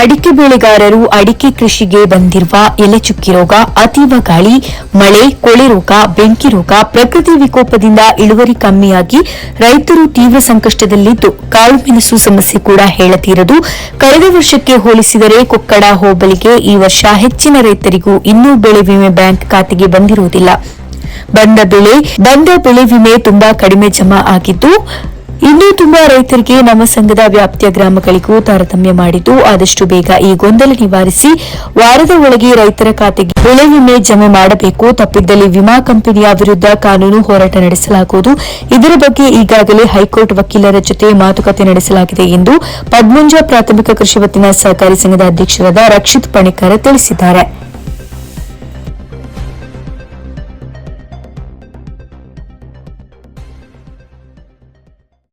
ಅಡಿಕೆ ಬೆಳೆಗಾರರು ಅಡಿಕೆ ಕೃಷಿಗೆ ಬಂದಿರುವ ಎಲೆಚುಕ್ಕಿ ರೋಗ, ಅತೀವ ಗಾಳಿ, ಮಳೆ, ಕೊಳೆ ರೋಗ, ಬೆಂಕಿ ರೋಗ, ಪ್ರಕೃತಿ ವಿಕೋಪದಿಂದ ಇಳುವರಿ ಕಮ್ಮಿಯಾಗಿ ರೈತರು ತೀವ್ರ ಸಂಕಷ್ಟದಲ್ಲಿದ್ದು ಕಾಳು ಮೆಣಸು ಸಮಸ್ಯೆ ಕೂಡ ಹೇಳತೀರದು. ಕಳೆದ ವರ್ಷಕ್ಕೆ ಹೋಲಿಸಿದರೆ ಕೊಕ್ಕಡ ಹೋಬಳಿಗೆ ಈ ವರ್ಷ ಹೆಚ್ಚಿನ ರೈತರಿಗೂ ಇನ್ನೂ ಬೆಳೆ ವಿಮೆ ಬ್ಯಾಂಕ್ ಖಾತೆಗೆ ಬಂದಿರುವುದಿಲ್ಲ. ಬಂದ ಬೆಳೆ ಬಂದ ಬೆಳೆ ವಿಮೆ ತುಂಬಾ ಕಡಿಮೆ ಜಮಾ ಆಗಿದ್ದು ಇನ್ನೂ ತುಂಬಾ ರೈತರಿಗೆ ನಮ್ಮ ಸಂಘದ ವ್ಯಾಪ್ತಿಯ ಗ್ರಾಮಗಳಿಗೂ ತಾರತಮ್ಯ ಮಾಡಿದ್ದು ಆದಷ್ಟು ಬೇಗ ಈ ಗೊಂದಲ ನಿವಾರಿಸಿ ವಾರದ ಒಳಗೆ ರೈತರ ಖಾತೆಗೆ ಬೆಳೆ ವಿಮೆ ಜಮೆ ಮಾಡಬೇಕು. ತಪ್ಪಿದ್ದಲ್ಲಿ ವಿಮಾ ಕಂಪನಿಯ ವಿರುದ್ಧ ಕಾನೂನು ಹೋರಾಟ ನಡೆಸಲಾಗುವುದು. ಇದರ ಬಗ್ಗೆ ಈಗಾಗಲೇ ಹೈಕೋರ್ಟ್ ವಕೀಲರ ಜೊತೆ ಮಾತುಕತೆ ನಡೆಸಲಾಗಿದೆ ಎಂದು ಪದ್ಮಂಜ ಪ್ರಾಥಮಿಕ ಕೃಷಿ ವತ್ತಿನ ಸಹಕಾರಿ ಸಂಘದ ಅಧ್ಯಕ್ಷರಾದ ರಕ್ಷಿತ್ ಪಣಿಕರ್ ತಿಳಿಸಿದ್ದಾರೆ.